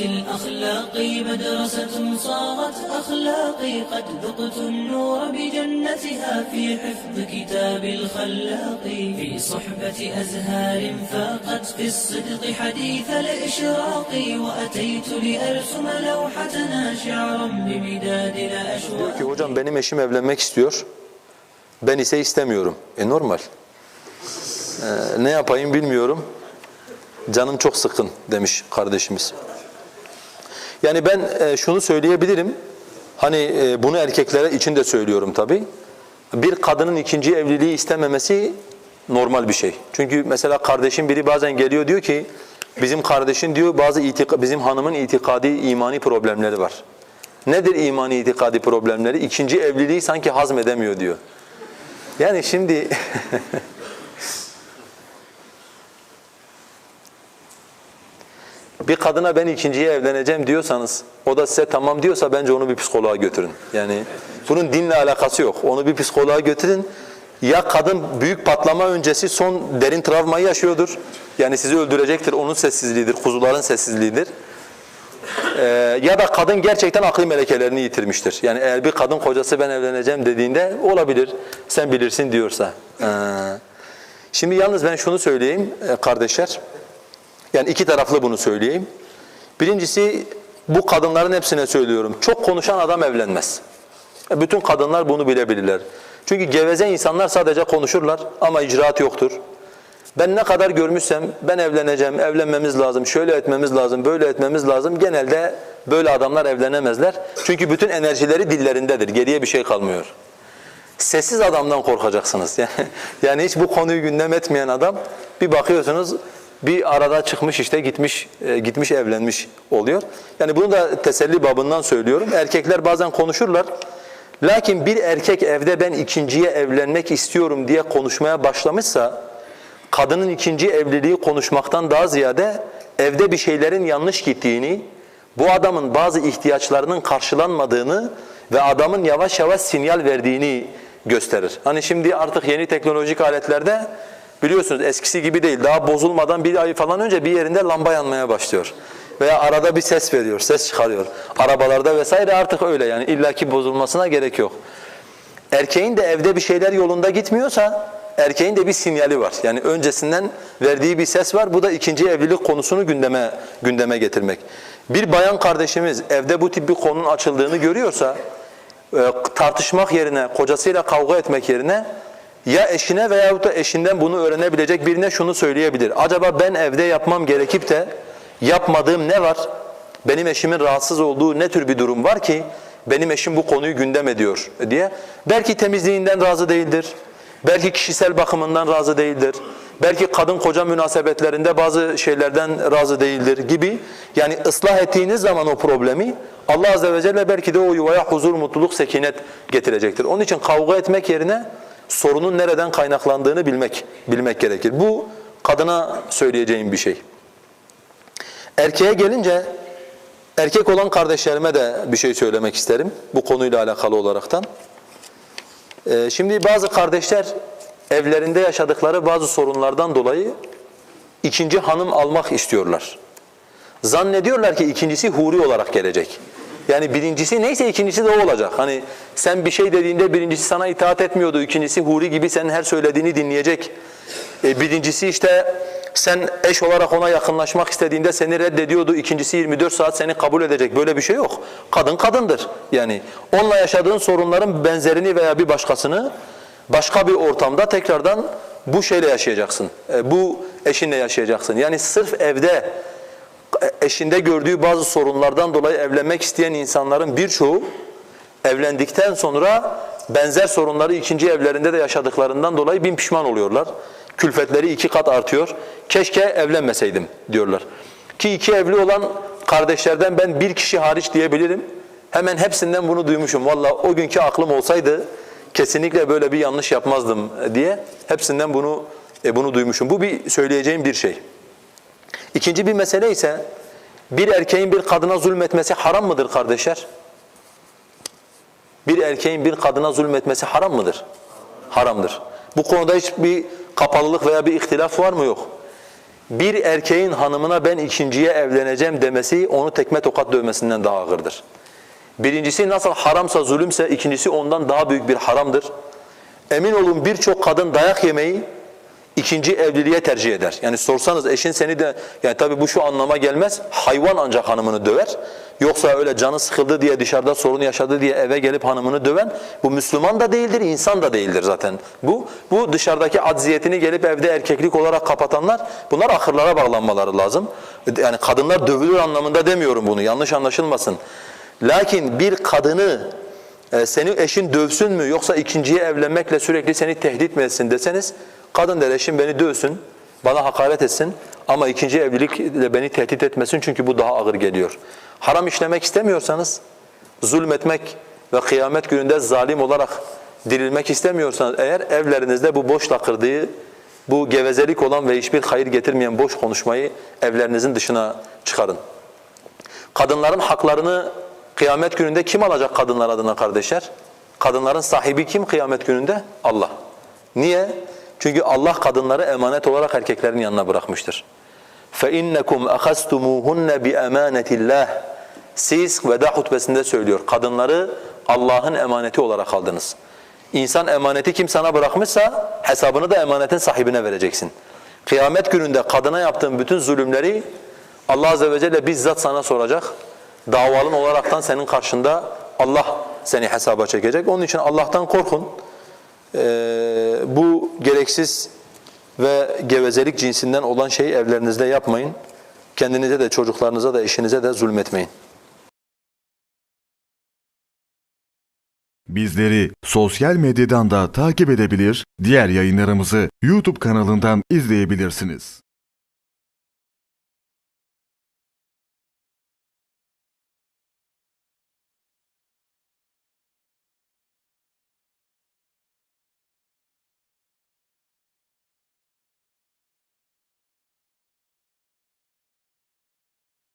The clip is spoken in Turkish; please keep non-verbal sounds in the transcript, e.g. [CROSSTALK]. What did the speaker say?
الأخلاق مدرسة صارت أخلاقي قد ذقت النور بجنتها في حفظ كتاب الخلاق في صحبة أزهار فاقت في الصدق حديث الإشراق وأتيت لأرسم لوحتنا شعرا بمداد الأشواق Ki hocam benim eşim evlenmek istiyor. Ben ise istemiyorum. E normal. Ee, ne yapayım bilmiyorum. Canım çok sıkın demiş kardeşimiz. Yani ben e, şunu söyleyebilirim. Hani e, bunu erkeklere için de söylüyorum tabii. Bir kadının ikinci evliliği istememesi normal bir şey. Çünkü mesela kardeşim biri bazen geliyor diyor ki bizim kardeşin diyor bazı itika, bizim hanımın itikadi imani problemleri var. Nedir imani itikadi problemleri? İkinci evliliği sanki hazmedemiyor diyor. Yani şimdi [LAUGHS] bir kadına ben ikinciye evleneceğim diyorsanız o da size tamam diyorsa bence onu bir psikoloğa götürün. Yani bunun dinle alakası yok. Onu bir psikoloğa götürün. Ya kadın büyük patlama öncesi son derin travmayı yaşıyordur. Yani sizi öldürecektir. Onun sessizliğidir. Kuzuların sessizliğidir. Ee, ya da kadın gerçekten akli melekelerini yitirmiştir. Yani eğer bir kadın kocası ben evleneceğim dediğinde olabilir. Sen bilirsin diyorsa. Ee, şimdi yalnız ben şunu söyleyeyim e, kardeşler. Yani iki taraflı bunu söyleyeyim. Birincisi bu kadınların hepsine söylüyorum. Çok konuşan adam evlenmez. E, Bütün kadınlar bunu bilebilirler. Çünkü geveze insanlar sadece konuşurlar ama icraat yoktur. Ben ne kadar görmüşsem ben evleneceğim, evlenmemiz lazım, şöyle etmemiz lazım, böyle etmemiz lazım. Genelde böyle adamlar evlenemezler. Çünkü bütün enerjileri dillerindedir. Geriye bir şey kalmıyor. Sessiz adamdan korkacaksınız. Yani, [LAUGHS] yani hiç bu konuyu gündem etmeyen adam bir bakıyorsunuz bir arada çıkmış işte gitmiş e, gitmiş evlenmiş oluyor. Yani bunu da teselli babından söylüyorum. Erkekler bazen konuşurlar. Lakin bir erkek evde ben ikinciye evlenmek istiyorum diye konuşmaya başlamışsa kadının ikinci evliliği konuşmaktan daha ziyade evde bir şeylerin yanlış gittiğini, bu adamın bazı ihtiyaçlarının karşılanmadığını ve adamın yavaş yavaş sinyal verdiğini gösterir. Hani şimdi artık yeni teknolojik aletlerde biliyorsunuz eskisi gibi değil. Daha bozulmadan bir ay falan önce bir yerinde lamba yanmaya başlıyor. Veya arada bir ses veriyor, ses çıkarıyor. Arabalarda vesaire artık öyle yani illaki bozulmasına gerek yok. Erkeğin de evde bir şeyler yolunda gitmiyorsa erkeğin de bir sinyali var. Yani öncesinden verdiği bir ses var. Bu da ikinci evlilik konusunu gündeme gündeme getirmek. Bir bayan kardeşimiz evde bu tip bir konunun açıldığını görüyorsa e, tartışmak yerine, kocasıyla kavga etmek yerine ya eşine veyahut da eşinden bunu öğrenebilecek birine şunu söyleyebilir. Acaba ben evde yapmam gerekip de yapmadığım ne var? Benim eşimin rahatsız olduğu ne tür bir durum var ki benim eşim bu konuyu gündem ediyor diye. Belki temizliğinden razı değildir. Belki kişisel bakımından razı değildir. Belki kadın koca münasebetlerinde bazı şeylerden razı değildir gibi. Yani ıslah ettiğiniz zaman o problemi Allah azze ve celle belki de o yuvaya huzur, mutluluk, sekinet getirecektir. Onun için kavga etmek yerine sorunun nereden kaynaklandığını bilmek bilmek gerekir. Bu kadına söyleyeceğim bir şey. Erkeğe gelince erkek olan kardeşlerime de bir şey söylemek isterim bu konuyla alakalı olaraktan. Ee, şimdi bazı kardeşler evlerinde yaşadıkları bazı sorunlardan dolayı ikinci hanım almak istiyorlar. Zannediyorlar ki ikincisi huri olarak gelecek. Yani birincisi neyse ikincisi de o olacak. Hani sen bir şey dediğinde birincisi sana itaat etmiyordu, ikincisi huri gibi senin her söylediğini dinleyecek. E, birincisi işte sen eş olarak ona yakınlaşmak istediğinde seni reddediyordu, ikincisi 24 saat seni kabul edecek. Böyle bir şey yok. Kadın kadındır. Yani onunla yaşadığın sorunların benzerini veya bir başkasını başka bir ortamda tekrardan bu şeyle yaşayacaksın. E, bu eşinle yaşayacaksın. Yani sırf evde eşinde gördüğü bazı sorunlardan dolayı evlenmek isteyen insanların birçoğu evlendikten sonra benzer sorunları ikinci evlerinde de yaşadıklarından dolayı bin pişman oluyorlar. Külfetleri iki kat artıyor. Keşke evlenmeseydim diyorlar. Ki iki evli olan kardeşlerden ben bir kişi hariç diyebilirim. Hemen hepsinden bunu duymuşum. Valla o günkü aklım olsaydı kesinlikle böyle bir yanlış yapmazdım diye hepsinden bunu e, bunu duymuşum. Bu bir söyleyeceğim bir şey. İkinci bir mesele ise bir erkeğin bir kadına zulmetmesi haram mıdır kardeşler? Bir erkeğin bir kadına zulmetmesi haram mıdır? Haramdır. Bu konuda hiçbir kapalılık veya bir ihtilaf var mı? Yok. bir erkeğin hanımına ben ikinciye evleneceğim demesi onu tekme tokat dövmesinden daha ağırdır. Birincisi nasıl haramsa zulümse ikincisi ondan daha büyük bir haramdır. Emin olun birçok kadın dayak yemeyi ikinci evliliğe tercih eder. Yani sorsanız eşin seni de yani tabii bu şu anlama gelmez. Hayvan ancak hanımını döver. Yoksa öyle canı sıkıldı diye dışarıda sorun yaşadı diye eve gelip hanımını döven bu Müslüman da değildir, insan da değildir zaten. Bu bu dışarıdaki acziyetini gelip evde erkeklik olarak kapatanlar bunlar ahırlara bağlanmaları lazım. Yani kadınlar dövülür anlamında demiyorum bunu. Yanlış anlaşılmasın. Lakin bir kadını e, seni eşin dövsün mü yoksa ikinciye evlenmekle sürekli seni tehdit mi etsin deseniz kadın der eşim beni dövsün, bana hakaret etsin ama ikinci evlilikle beni tehdit etmesin çünkü bu daha ağır geliyor. Haram işlemek istemiyorsanız, zulmetmek ve kıyamet gününde zalim olarak dirilmek istemiyorsanız eğer evlerinizde bu boş lakırdığı, bu gevezelik olan ve hiçbir hayır getirmeyen boş konuşmayı evlerinizin dışına çıkarın. Kadınların haklarını kıyamet gününde kim alacak kadınlar adına kardeşler? Kadınların sahibi kim kıyamet gününde? Allah. Niye? Çünkü Allah kadınları emanet olarak erkeklerin yanına bırakmıştır. فَاِنَّكُمْ أَخَزْتُمُوهُنَّ بِأَمَانَةِ اللّٰهِ Siz veda hutbesinde söylüyor. Kadınları Allah'ın emaneti olarak aldınız. İnsan emaneti kim sana bırakmışsa hesabını da emanetin sahibine vereceksin. Kıyamet gününde kadına yaptığın bütün zulümleri Allah Azze ve Celle bizzat sana soracak. Davalın olaraktan senin karşında Allah seni hesaba çekecek. Onun için Allah'tan korkun. Ee, bu gereksiz ve gevezelik cinsinden olan şeyi evlerinizde yapmayın. Kendinize de çocuklarınıza da eşinize de zulmetmeyin. Bizleri sosyal medyadan da takip edebilir, diğer yayınlarımızı YouTube kanalından izleyebilirsiniz.